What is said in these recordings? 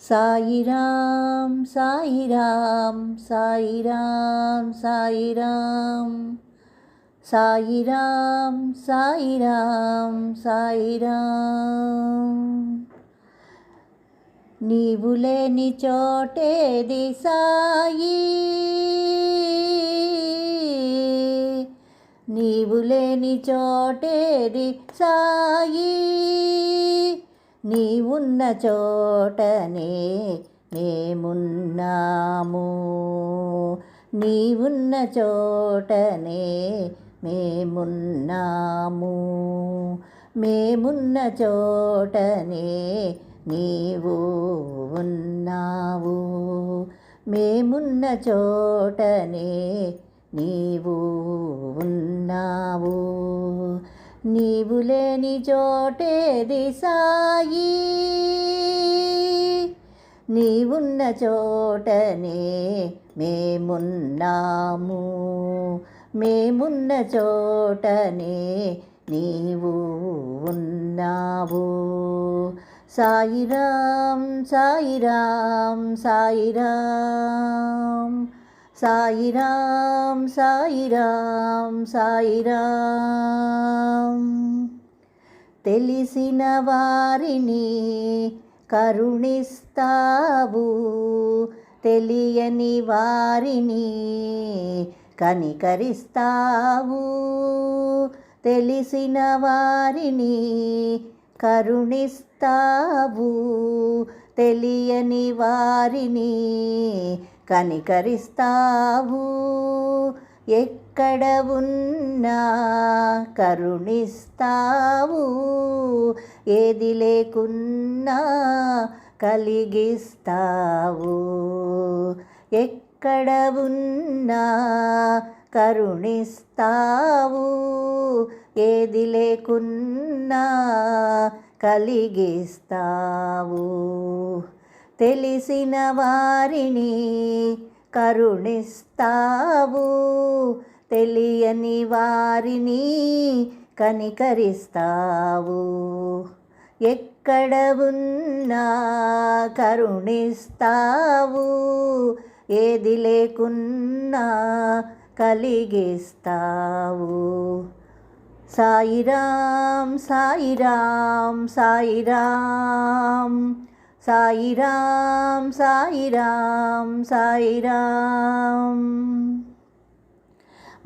సాయిరాం సాయిరాం సాయిరాం సాయిరాం సాయిరాం సాయిరాం సాయిరాం నీవు లేని చోటేది సాయి. నీవు లేని చోటేది సాయి. నీవున్న చోటనే మేమున్నాము. నీవున్న చోటనే మేమున్నాము. మేమున్న చోటనే నీవు ఉన్నావు. మేమున్న చోటనే నీవు ఉన్నావు. నీవు లేని చోటేది సాయి నీవున్న చోటనే మేమున్నాము. మేమున్న చోటనే నీవు ఉన్నావు. సాయిరాం సాయిరాం సాయిరాం. సాయిరాం సాయిరాం సాయిరాం తెలిసిన వారిని కరుణిస్తావు తెలియని వారిని కనికరిస్తావు. తెలిసిన వారిని కరుణిస్తావు తెలియని వారిని కనికరిస్తావు. ఎక్కడ ఉన్నా కరుణిస్తావు. ఏది లేకున్నా కలిగిస్తావు. ఎక్కడ ఉన్నా కరుణిస్తావు. ఏది లేకున్నా కలిగిస్తావు. తెలిసిన వారిని కరుణిస్తావు. తెలియని వారిని కనికరిస్తావు. ఎక్కడ ఉన్నా కరుణిస్తావు. ఏది లేకున్నా కలిగిస్తావు. సాయిరాం సాయిరాం సాయిరాం. సాయిరాం సాయిరాం సాయిరాం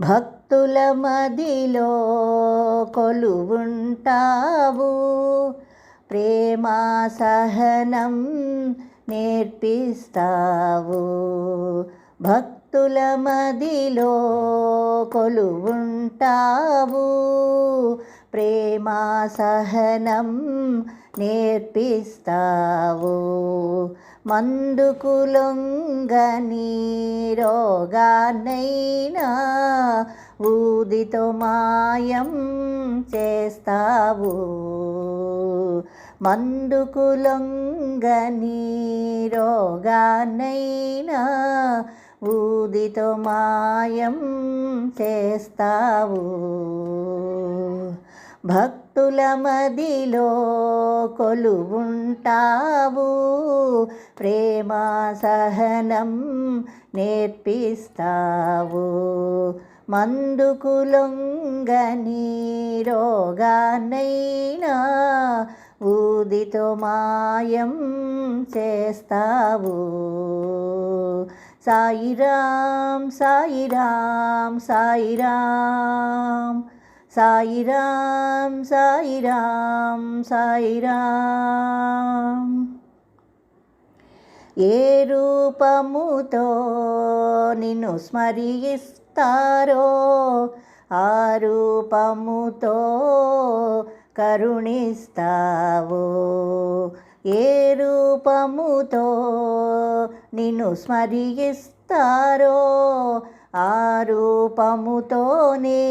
భక్తుల మదిలో కొలువుంటావు. ప్రేమ సహనం నేర్పిస్తావు. భక్తుల మదిలో కొలువుంటావు. ప్రేమ సహనం నేర్పిస్తావు. మందుకు లొంగని రోగాన్నైనా ఊదితో మాయం చేస్తావు. మందుకు లొంగని రోగాన్నైనా ఊదితో మాయం చేస్తావు. భక్తుల మదిలో కొలువుంటావు. ప్రేమ సహనం నేర్పిస్తావు. మందుకు లొంగని రోగాన్నైనా ఊదితో మాయం చేస్తావు. సాయిరాం సాయిరాం సాయిరాం. సాయిరాం సాయిరాం సాయిరాం ఏ రూపముతో నిన్ను స్మరిస్తారో ఆ రూపముతో కరుణిస్తావు. ఏ రూపముతో నిన్ను స్మరిస్తారో ఆ రూపముతోనే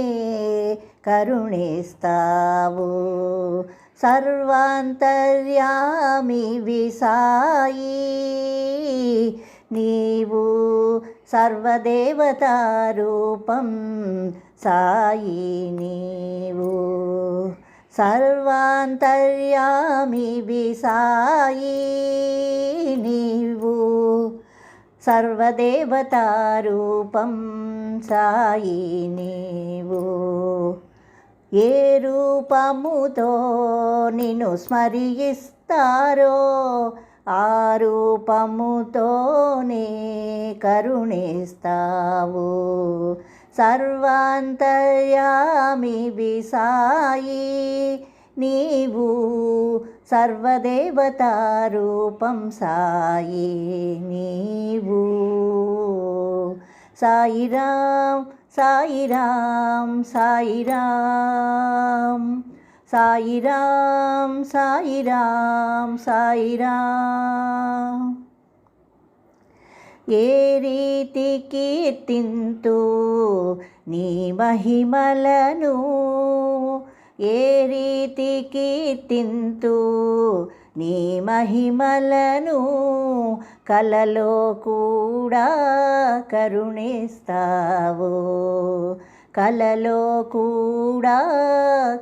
కరుణిస్తావు. సర్వాంతర్యామి విసాయి నీవు సర్వదేవతా రూపం సాయి నీవు. సర్వాంతర్యామి విసాయి నీవు. సర్వదేవతారూపం సాయి నీవు. ఏ రూపముతో నిన్ను స్మరిస్తారో ఆ రూపముతోనే కరుణిస్తావు. సర్వాంతర్యామి విసాయి నీవు. సర్వదేవతారూపం సాయి నీవు. సాయిరాం సాయిరాం సాయిరాం సాయిరాం సాయిరాం సాయిరాం ఏ రీతి కీర్తింతు నీ మహిమలను ఏ రీతి కీర్తింతు నీ మహిమలను కలలో కూడా కరుణిస్తావు. కలలో కూడా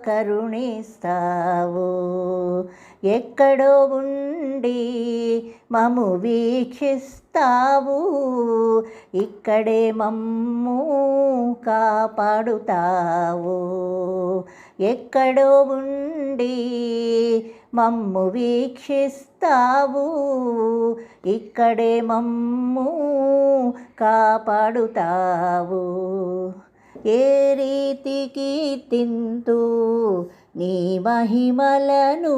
కరుణిస్తావు. ఎక్కడో ఉండి మము వీక్షిస్తావు. ఇక్కడే మమ్ము కాపాడుతావు. ఎక్కడో ఉండి మమ్ము వీక్షిస్తావు. ఇక్కడే మమ్ము కాపాడుతావు. ఏ రీతికి తింతూ నీ మహిమలను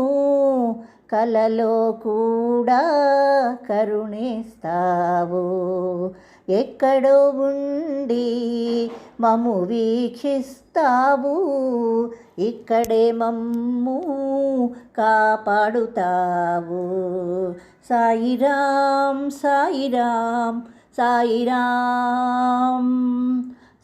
కలలో కూడా కరుణిస్తావు. ఎక్కడో ఉండి మము వీక్షిస్తావు. ఇక్కడే మమ్ము కాపాడుతావు. సాయిరాం సాయిరాం సాయిరాం